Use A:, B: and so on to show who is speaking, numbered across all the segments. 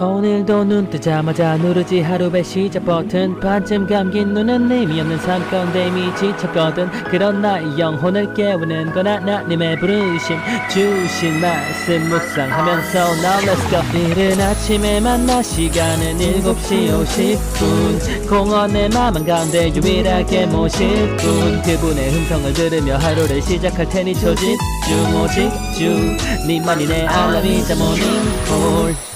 A: 오늘도 눈 뜨자마자 누르지 하루의 시작 버튼 반쯤 감긴 눈은 의미 없는 삶 가운데 이미 지쳤거든 그런 나의 영혼을 깨우는 건 하나님의 부르심 주신 말씀 묵상하면서 Now let's go. 이른 아침에 만나 시간은 7시 50분. 공원의 맘 한가운데 유일하게 모실 분. 그분의 음성을 들으며 하루를 시작할 테니 초집중 주. 니만이 내 알람이자 모닝콜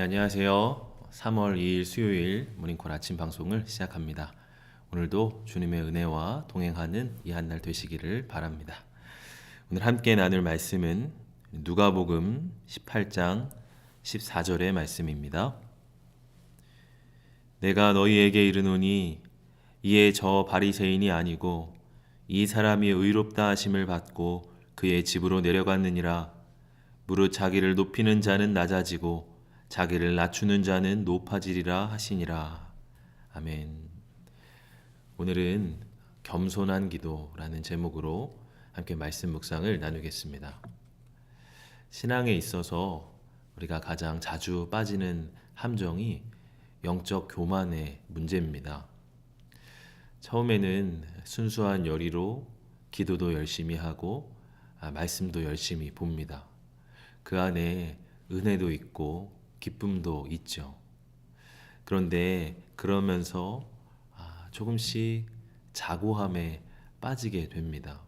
B: 네, 안녕하세요. 3월 2일 수요일 모닝콜 아침 방송을 시작합니다. 오늘도 주님의 은혜와 동행하는 이 한 날 되시기를 바랍니다. 오늘 함께 나눌 말씀은 누가복음 18장 14절의 말씀입니다. 내가 너희에게 이르노니 이에 저 바리새인이 아니고 이 사람이 의롭다 하심을 받고 그의 집으로 내려갔느니라 무릇 자기를 높이는 자는 낮아지고 자기를 낮추는 자는 높아지리라 하시니라. 아멘. 오늘은 겸손한 기도라는 제목으로 함께 말씀 묵상을 나누겠습니다. 신앙에 있어서 우리가 가장 자주 빠지는 함정이 영적 교만의 문제입니다. 처음에는 순수한 열의로 기도도 열심히 하고 아, 말씀도 열심히 봅니다. 그 안에 은혜도 있고 기쁨도 있죠. 그런데 그러면서 아, 조금씩 자고함에 빠지게 됩니다.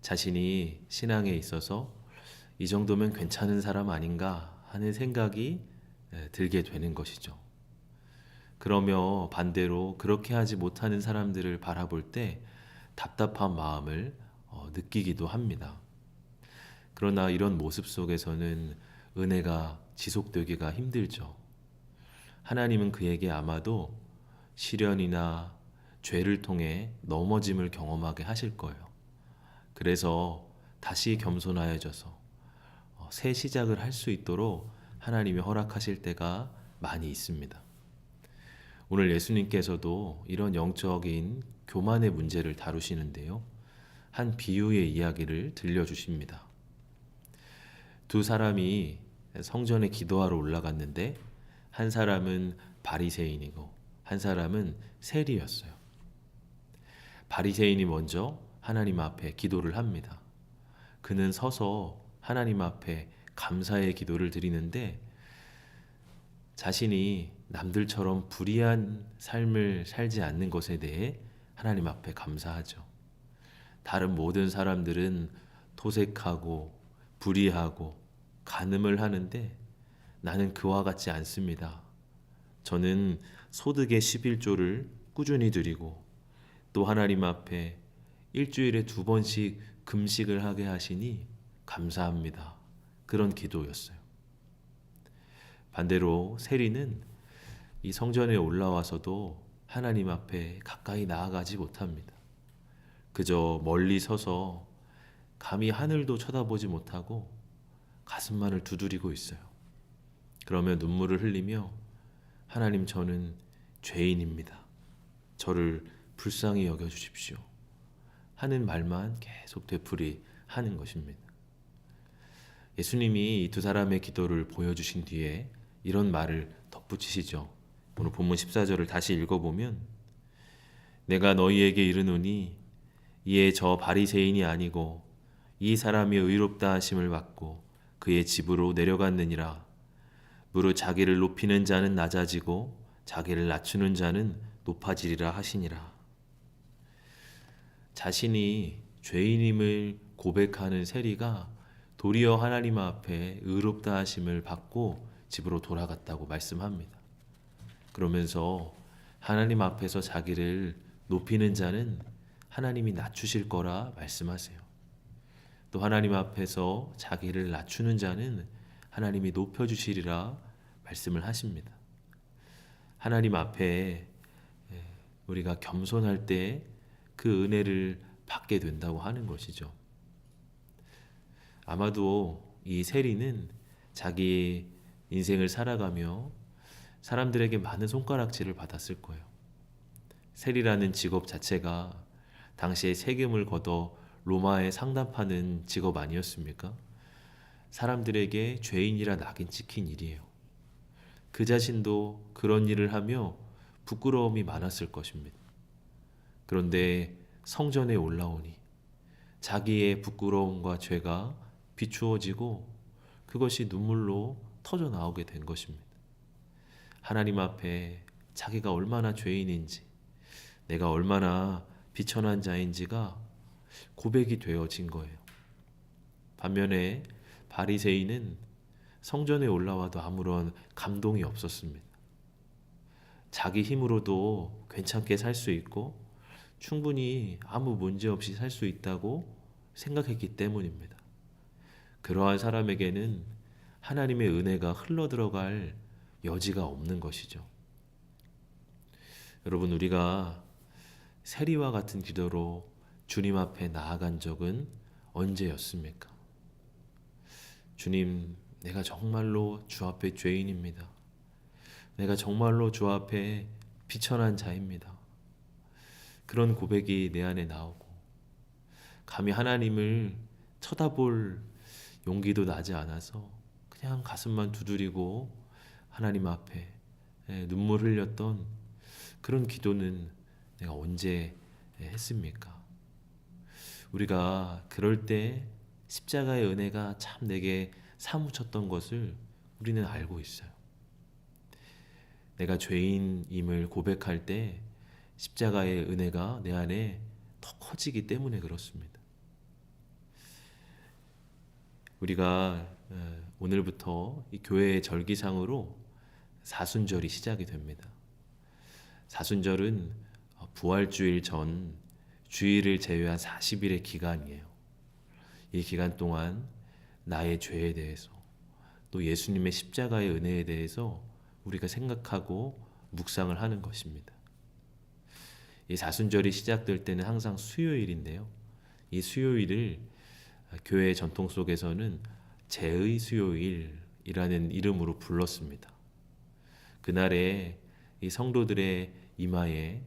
B: 자신이 신앙에 있어서 이 정도면 괜찮은 사람 아닌가 하는 생각이 에, 들게 되는 것이죠. 그러며 반대로 그렇게 하지 못하는 사람들을 바라볼 때 답답한 마음을 어, 느끼기도 합니다. 그러나 이런 모습 속에서는 은혜가 지속되기가 힘들죠. 하나님은 그에게 아마도 시련이나 죄를 통해 넘어짐을 경험하게 하실 거예요. 그래서 다시 겸손하여져서 어, 새 시작을 할 수 있도록 하나님이 허락하실 때가 많이 있습니다. 오늘 예수님께서도 이런 영적인 교만의 문제를 다루시는데요. 한 비유의 이야기를 들려주십니다. 두 사람이 성전에 기도하러 올라갔는데 한 사람은 바리새인이고 한 사람은 세리였어요. 바리새인이 먼저 하나님 앞에 기도를 합니다. 그는 서서 하나님 앞에 감사의 기도를 드리는데 자신이 남들처럼 불의한 삶을 살지 않는 것에 대해 하나님 앞에 감사하죠. 다른 모든 사람들은 토색하고 불의하고 간음을 하는데 나는 그와 같지 않습니다. 저는 소득의 11조를 꾸준히 드리고 또 하나님 앞에 일주일에 두 번씩 금식을 하게 하시니 감사합니다. 그런 기도였어요. 반대로 세리는 이 성전에 올라와서도 하나님 앞에 가까이 나아가지 못합니다. 그저 멀리 서서 감히 하늘도 쳐다보지 못하고 가슴만을 두드리고 있어요. 그러며 눈물을 흘리며 하나님 저는 죄인입니다. 저를 불쌍히 여겨 주십시오. 하는 말만 계속 되풀이 하는 것입니다. 예수님이 이 두 사람의 기도를 보여주신 뒤에 이런 말을 덧붙이시죠. 오늘 본문 14절을 다시 읽어보면 내가 너희에게 이르노니 이에 저 바리새인이 아니고 이 사람이 의롭다 하심을 받고 그의 집으로 내려갔느니라 무릇 자기를 높이는 자는 낮아지고 자기를 낮추는 자는 높아지리라 하시니라 자신이 죄인임을 고백하는 세리가 도리어 하나님 앞에 의롭다 하심을 받고 집으로 돌아갔다고 말씀합니다. 그러면서 하나님 앞에서 자기를 높이는 자는 하나님이 낮추실 거라 말씀하세요. 또 하나님 앞에서 자기를 낮추는 자는 하나님이 높여주시리라 말씀을 하십니다. 하나님 앞에 우리가 겸손할 때 그 은혜를 받게 된다고 하는 것이죠. 아마도 이 세리는 자기 인생을 살아가며 사람들에게 많은 손가락질을 받았을 거예요. 세리라는 직업 자체가 당시에 세금을 걷어 로마에 상담하는 직업 아니었습니까? 사람들에게 죄인이라 낙인 찍힌 일이에요. 그 자신도 그런 일을 하며 부끄러움이 많았을 것입니다. 그런데 성전에 올라오니 자기의 부끄러움과 죄가 비추어지고 그것이 눈물로 터져 나오게 된 것입니다. 하나님 앞에 자기가 얼마나 죄인인지, 내가 얼마나 비천한 자인지가 고백이 되어진 거예요. 반면에 바리새인은 성전에 올라와도 아무런 감동이 없었습니다. 자기 힘으로도 괜찮게 살 수 있고 충분히 아무 문제 없이 살 수 있다고 생각했기 때문입니다. 그러한 사람에게는 하나님의 은혜가 흘러 들어갈 여지가 없는 것이죠. 여러분, 우리가 세리와 같은 기도로 주님 앞에 나아간 적은 언제였습니까? 주님, 내가 정말로 주 앞에 죄인입니다. 내가 정말로 주 앞에 비천한 자입니다. 그런 고백이 내 안에 나오고, 감히 하나님을 쳐다볼 용기도 나지 않아서 그냥 가슴만 두드리고 하나님 앞에 예, 눈물 흘렸던 그런 기도는 내가 언제 했습니까? 우리가 그럴 때 십자가의 은혜가 참 내게 사무쳤던 것을 우리는 알고 있어요. 내가 죄인임을 고백할 때 십자가의 은혜가 내 안에 더 커지기 때문에 그렇습니다. 우리가 어, 오늘부터 이 교회의 절기상으로 사순절이 시작이 됩니다. 사순절은 어, 부활주일 전 주일을 제외한 40일의 기간이에요. 이 기간 동안 나의 죄에 대해서 또 예수님의 십자가의 은혜에 대해서 우리가 생각하고 묵상을 하는 것입니다. 이 사순절이 시작될 때는 항상 수요일인데요. 이 수요일을 교회 전통 속에서는 제의 수요일이라는 이름으로 불렀습니다. 그날에 이 성도들의 이마에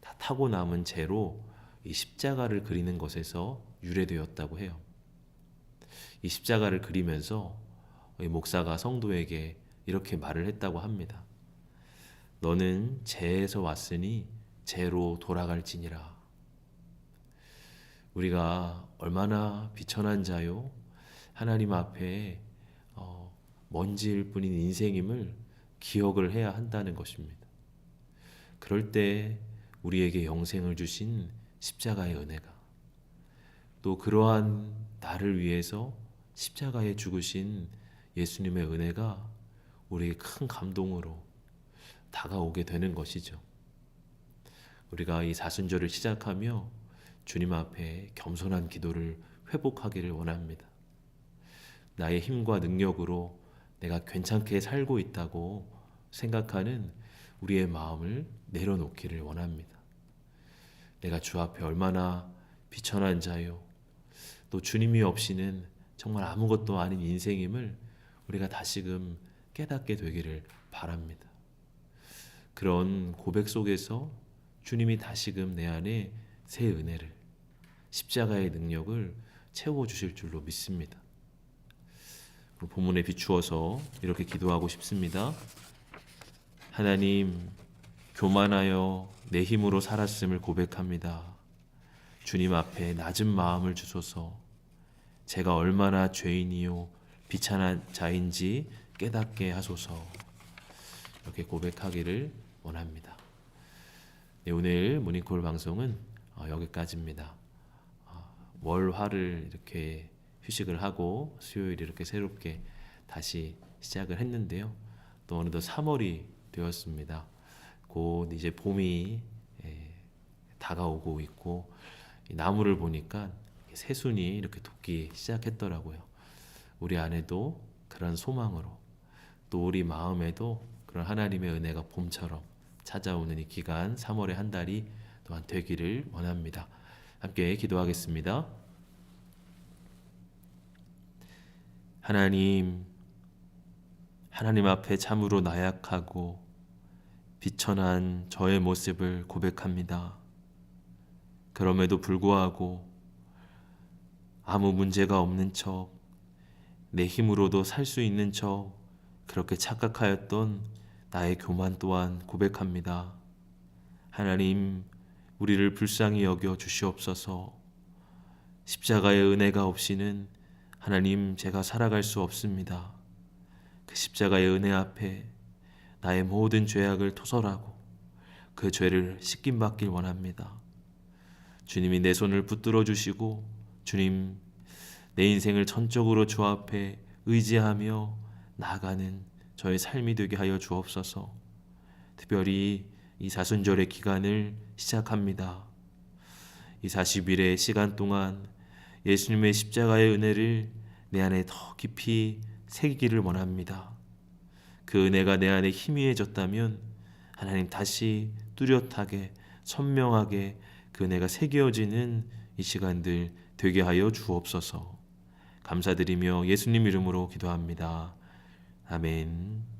B: 다 타고 남은 재로 이 십자가를 그리는 것에서 유래되었다고 해요. 이 십자가를 그리면서 이 목사가 성도에게 이렇게 말을 했다고 합니다. 너는 재에서 왔으니 재로 돌아갈지니라. 우리가 얼마나 비천한 자요 하나님 앞에 어, 먼지일 뿐인 인생임을 기억을 해야 한다는 것입니다. 그럴 때 우리에게 영생을 주신 십자가의 은혜가 또 그러한 나를 위해서 십자가에 죽으신 예수님의 은혜가 우리에게 큰 감동으로 다가오게 되는 것이죠. 우리가 이 사순절을 시작하며 주님 앞에 겸손한 기도를 회복하기를 원합니다. 나의 힘과 능력으로 내가 괜찮게 살고 있다고 생각하는 우리의 마음을 내려놓기를 원합니다. 내가 주 앞에 얼마나 비천한 자요. 또 주님이 없이는 정말 아무것도 아닌 인생임을 우리가 다시금 깨닫게 되기를 바랍니다. 그런 고백 속에서 주님이 다시금 내 안에 새 은혜를 십자가의 능력을 채워 주실 줄로 믿습니다. 본문에 비추어서 이렇게 기도하고 싶습니다. 하나님, 교만하여 내 힘으로 살았음을 고백합니다. 주님 앞에 낮은 마음을 주소서 제가 얼마나 죄인이요 비천한 자인지 깨닫게 하소서 이렇게 고백하기를 원합니다. 네, 오늘 모닝콜 방송은 어, 여기까지입니다. 어, 월화를 이렇게 휴식을 하고 수요일 이렇게 새롭게 다시 시작을 했는데요. 또 어느덧 3월이 되었습니다. 곧 이제 봄이 예, 다가오고 있고 나무를 보니까 새순이 이렇게 돋기 시작했더라고요. 우리 안에도 그런 소망으로 또 우리 마음에도 그런 하나님의 은혜가 봄처럼 찾아오는 이 기간 3월의 한 달이 또한 되기를 원합니다. 함께 기도하겠습니다. 하나님, 하나님 앞에 참으로 나약하고 비천한 저의 모습을 고백합니다. 그럼에도 불구하고 아무 문제가 없는 척
C: 내 힘으로도 살 수 있는 척 그렇게 착각하였던 나의 교만 또한 고백합니다. 하나님, 우리를 불쌍히 여겨 주시옵소서. 십자가의 은혜가 없이는 하나님 제가 살아갈 수 없습니다. 그 십자가의 은혜 앞에 나의 모든 죄악을 토설하고 그 죄를 씻김 받길 원합니다. 주님이 내 손을 붙들어 주시고 주님 내 인생을 전적으로 주 앞에 의지하며 나아가는 저의 삶이 되게 하여 주옵소서. 특별히 이 사순절의 기간을 시작합니다. 이 40일의 시간 동안 예수님의 십자가의 은혜를 내 안에 더 깊이 새기기를 원합니다. 그 은혜가 내 안에 희미해졌다면 하나님 다시 뚜렷하게 선명하게 그 은혜가 새겨지는 이 시간들 되게 하여 주옵소서. 감사드리며 예수님 이름으로 기도합니다. 아멘.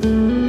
A: Mm-hmm.